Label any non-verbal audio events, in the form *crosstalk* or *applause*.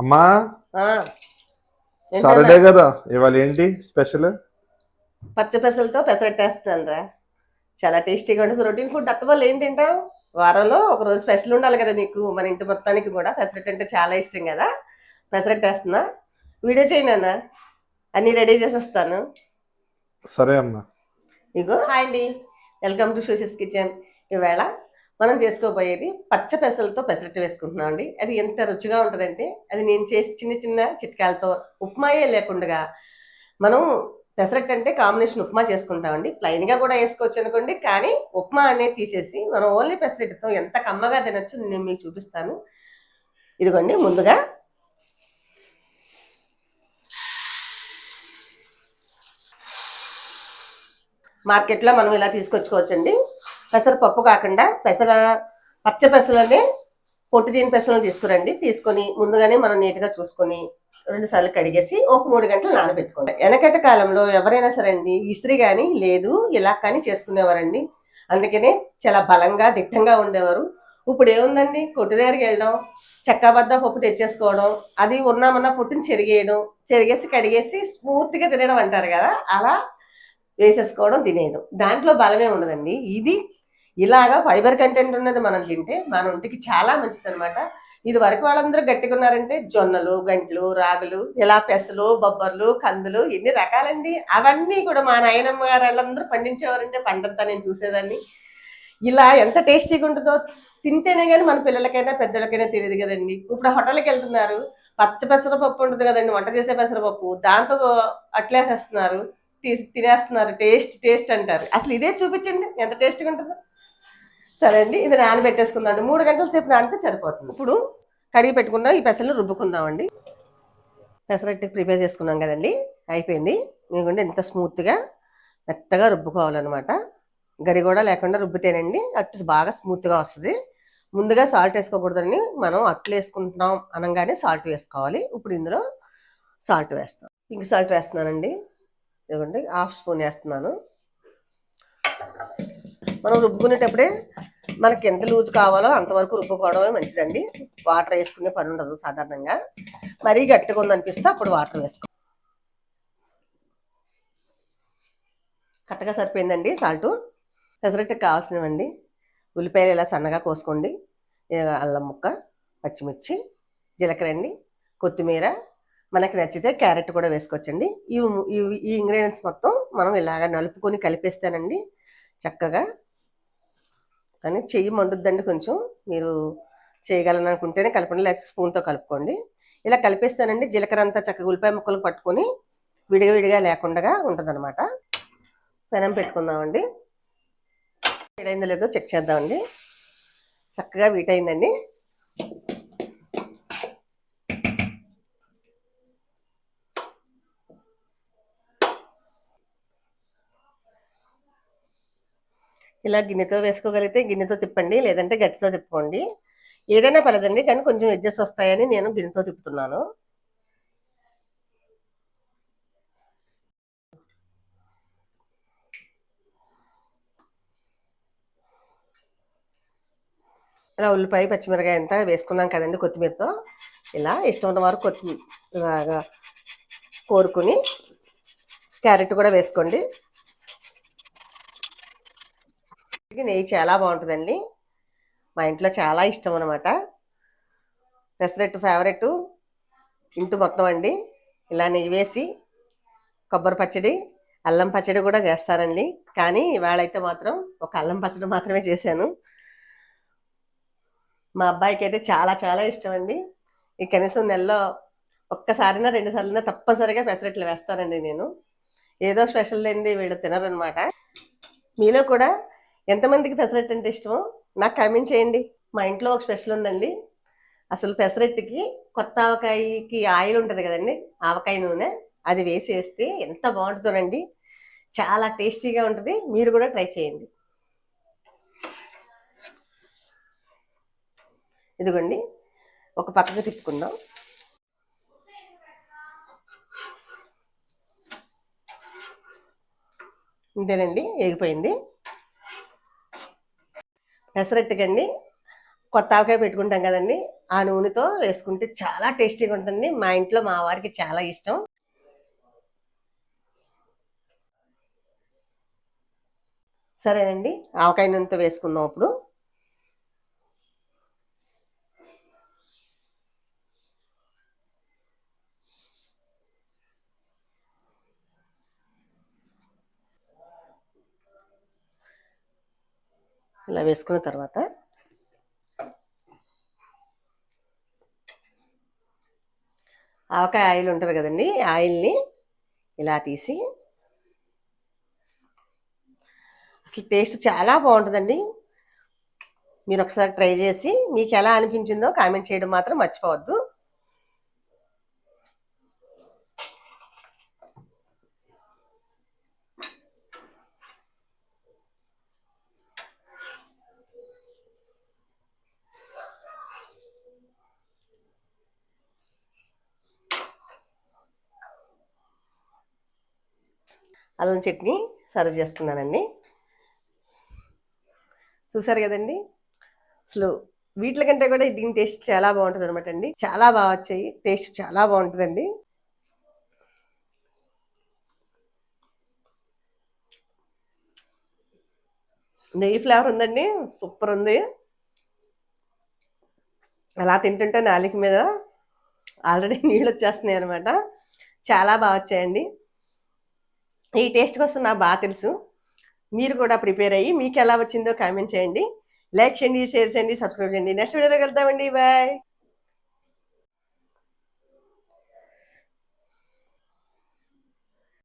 అమ్మా? సరదే కదా ఇవాళ ఏంటి స్పెషల్? పచ్చ పెసలతో పెసరట్టేస్తున్నాను రా చాలా టేస్టీగా ఉంటుంది. రొటీన్ ఫుడ్ అత్తవాళ్ళు ఏం తింటావు? వారంలో ఒక రోజు స్పెషల్ ఉండాలి కదా నీకు మన ఇంటి మొత్తానికి కూడా. పెసరట్టు అంటే చాలా ఇష్టం కదా. పెసరట్టేస్తున్నా. వీడియో చేయి నాన్న. అన్నీ రెడీ చేసేస్తాను. సరే అమ్మా. ఇగో. హాయ్ అండి. వెల్కమ్ టు షూషిస్ కిచెన్. ఈవేళ మనం చేసుకోబోయేది పచ్చ పెసలతో పెసరట్టు వేసుకుంటున్నాం అండి. అది ఎంత రుచిగా ఉంటుందంటే అది నేను చేసి చిన్న చిన్న చిట్కాలతో ఉప్మాయే లేకుండా మనం పెసరట్టు అంటే కాంబినేషన్ ఉప్మా చేసుకుంటామండి. ప్లైన్గా కూడా వేసుకోవచ్చు అనుకోండి కానీ ఉప్మా అనేది తీసేసి మనం ఓన్లీ పెసరట్టుతో ఎంత కమ్మగా తినొచ్చు నేను మీకు చూపిస్తాను. ఇదిగోండి ముందుగా మార్కెట్లో మనం ఇలా తీసుకొచ్చుకోవచ్చండి. పెసరపప్పు కాకుండా పెసర పచ్చ పెసలని పొట్టు దీని పెసలను తీసుకురండి. తీసుకొని ముందుగానే మనం నీట్గా చూసుకొని రెండు సార్లు కడిగేసి ఒక మూడు గంటలు నానబెట్టుకోండి. వెనకటి కాలంలో ఎవరైనా సరే అండి ఇస్త్రీ కానీ లేదు ఇలా కానీ చేసుకునేవారండి. అందుకనే చాలా బలంగా దిట్టంగా ఉండేవారు. ఇప్పుడు ఏముందండి? కొట్టు దగ్గరికి వెళ్ళడం చెక్కబద్ద పప్పు తెచ్చేసుకోవడం అది ఉన్నామన్న పొట్టుని చెరిగేయడం చెరిగేసి కడిగేసి స్మూత్గా తినడం అంటారు కదా అలా వేసేసుకోవడం తినేయడం. దాంట్లో బలమే ఉండదండి. ఇది ఇలాగా ఫైబర్ కంటెంట్ ఉన్నది మనం తింటే మన ఒంటికి చాలా మంచిది అనమాట ఇది వరకు వాళ్ళందరూ గట్టిగా ఉన్నారంటే జొన్నలు గంటలు రాగులు ఇలా పెసలు బొబ్బర్లు కందులు ఎన్ని రకాలండి. అవన్నీ కూడా మా నాయనమ్మ గారు వాళ్ళందరూ పండించేవారంటే పండంతా నేను చూసేదాన్ని. ఇలా ఎంత టేస్టీగా ఉంటుందో తింటేనే కానీ మన పిల్లలకైనా పెద్దలకైనా తెలియదు కదండి. ఇప్పుడు హోటల్కి వెళ్తున్నారు. పచ్చ పెసరపప్పు ఉంటుంది కదండి వంట చేసే పెసరపప్పు దాంతో అట్లేసేస్తున్నారు. తినేస్తున్నారు. టేస్ట్ టేస్ట్ అంటారు. అసలు ఇదే చూపించండి. ఎంత టేస్ట్గా ఉంటుందో. సరే అండి ఇది నానబెట్టేసుకుందాం మూడు గంటల సేపు నానితే సరిపోతుంది. ఇప్పుడు కడిగి పెట్టుకున్న ఈ పెసలు రుబ్బుకుందామండి. పెసరట్టు ప్రిపేర్ చేసుకున్నాం కదండి అయిపోయింది. మీకుండా ఎంత స్మూత్గా మెత్తగా రుబ్బుకోవాలన్నమాట. గరి కూడా లేకుండా రుబ్బితేనండి అట్టు బాగా స్మూత్గా వస్తుంది. ముందుగా సాల్ట్ వేసుకోకూడదని మనం అట్లు వేసుకుంటున్నాం అనగానే సాల్ట్ వేసుకోవాలి. ఇప్పుడు ఇందులో సాల్ట్ వేస్తాం. పింక్ సాల్ట్ వేస్తున్నానండి. ఇదిగోండి హాఫ్ స్పూన్ వేస్తున్నాను. మనం రుబ్బుకునేటప్పుడే మనకి ఎంత లూజ్ కావాలో అంతవరకు రుబ్బుకోవడమే మంచిదండి. వాటర్ వేసుకునే పని ఉండదు సాధారణంగా. మరీ గట్టిగా ఉందనిపిస్తే అప్పుడు వాటర్ వేసుకో. కరెక్ట్గా సరిపోయిందండి సాల్ట్. పెసరట్టుకు కావాల్సినవండి. ఉల్లిపాయలు ఇలా సన్నగా కోసుకోండి. అల్లం ముక్క పచ్చిమిర్చి జీలకర్ర అండి కొత్తిమీర. మనకి నచ్చితే క్యారెట్ కూడా వేసుకోవచ్చండి. ఇవి ఇవి ఈ ఇంగ్రీడియంట్స్ మొత్తం మనం ఇలాగ నలుపుకొని కలిపేస్తానండి. చక్కగా కానీ చెయ్యి మండుద్దండి కొంచెం. మీరు చేయగలను అనుకుంటేనే కలపండి లేకపోతే స్పూన్తో కలుపుకోండి. ఇలా కలిపేస్తానండి. జీలకర్ర అంతా చక్కగా ఉల్లిపాయ ముక్కలు పట్టుకొని విడిగా విడిగా లేకుండా ఉంటుందన్నమాట. పెనం పెట్టుకుందామండి. వీటైందో లేదో చెక్ చేద్దామండి. చక్కగా వీటైందండి ఇలా గిన్నెతో వేసుకోగలిగితే గిన్నెతో తిప్పండి లేదంటే గట్టితో తిప్పుకోండి. ఏదైనా పర్లేదండి కానీ కొంచెం ఎడ్జస్ట్ వస్తాయని నేను గిన్నెతో తిప్పుతున్నాను. ఇలా ఉల్లిపాయ పచ్చిమిరకాయ అంతా వేసుకున్నాం కదండి కొత్తిమీరతో. ఇలా ఇష్టం వారు కొత్తిమీర కోరుకుని క్యారెట్ కూడా వేసుకోండి. నెయ్యి చాలా బాగుంటుందండి. మా ఇంట్లో చాలా ఇష్టం అనమాట పెసరట్టు ఫేవరెట్ ఇంటి మొత్తం అండి. ఇలా నెయ్యి వేసి కొబ్బరి పచ్చడి అల్లం పచ్చడి కూడా చేస్తారండి. కానీ ఇవాళైతే మాత్రం ఒక అల్లం పచ్చడి మాత్రమే చేశాను. మా అబ్బాయికి అయితే చాలా చాలా ఇష్టం అండి. ఈ కనీసం నెలలో ఒక్కసారినా రెండు సార్లైనా తప్పనిసరిగా పెసరట్లు వేస్తానండి నేను. ఏదో స్పెషల్ లేనిది వీళ్ళు తినరనమాట మీలో కూడా ఎంతమందికి పెసరట్టు అంటే ఇష్టమో నాకు కామెంట్ చేయండి. మా ఇంట్లో ఒక స్పెషల్ ఉందండి. అసలు పెసరట్టుకి కొత్త ఆవకాయకి ఆయిల్ ఉంటుంది కదండి ఆవకాయ నూనె. అది వేసి వేస్తే ఎంత బాగుంటుందోనండి చాలా టేస్టీగా ఉంటుంది. మీరు కూడా ట్రై చేయండి. ఇదిగోండి ఒక పక్కకు తిప్పుకుందాం. ఇంతేనండి ఎగిపోయింది పెసరట్టుకండి కొత్త ఆవకాయ పెట్టుకుంటాం కదండి. ఆ నూనెతో వేసుకుంటే చాలా టేస్టీగా ఉంటుంది మా ఇంట్లో మా వారికి చాలా ఇష్టం. సరేనండి. ఆవకాయ నూనెతో వేసుకుందాం అప్పుడు ఇలా వేసుకున్న తర్వాత ఆవకాయ ఆయిల్ ఉంటుంది కదండి ఆయిల్ని ఇలా తీసి అసలు టేస్ట్ చాలా బాగుంటుందండి. మీరు ఒకసారి ట్రై చేసి మీకు ఎలా అనిపించిందో కామెంట్ చేయడం మాత్రం మర్చిపోవద్దు. అల్లం చట్నీ సర్వ్ చేసుకున్నానండి. చూసారు కదండి? అసలు వీటి కంటే కూడా దీని టేస్ట్ చాలా బాగుంటుంది అనమాట అండి. చాలా బాగా వచ్చాయి. టేస్ట్ చాలా బాగుంటుందండి. నెయ్యి ఫ్లేవర్ ఉందండి. సూపర్ ఉంది. అలా తింటుంటే నాలిక మీద ఆల్రెడీ *laughs* నీళ్ళు వచ్చేస్తున్నాయి అనమాట చాలా బాగా వచ్చాయండి. ఈ టేస్ట్ కోసం నాకు బాగా తెలుసు. మీరు కూడా ప్రిపేర్ అయ్యి మీకు ఎలా వచ్చిందో కామెంట్ చేయండి. లైక్ చేయండి షేర్ చేయండి సబ్స్క్రైబ్ చేయండి. నెక్స్ట్ వీడియోలో వెళ్తామండి బాయ్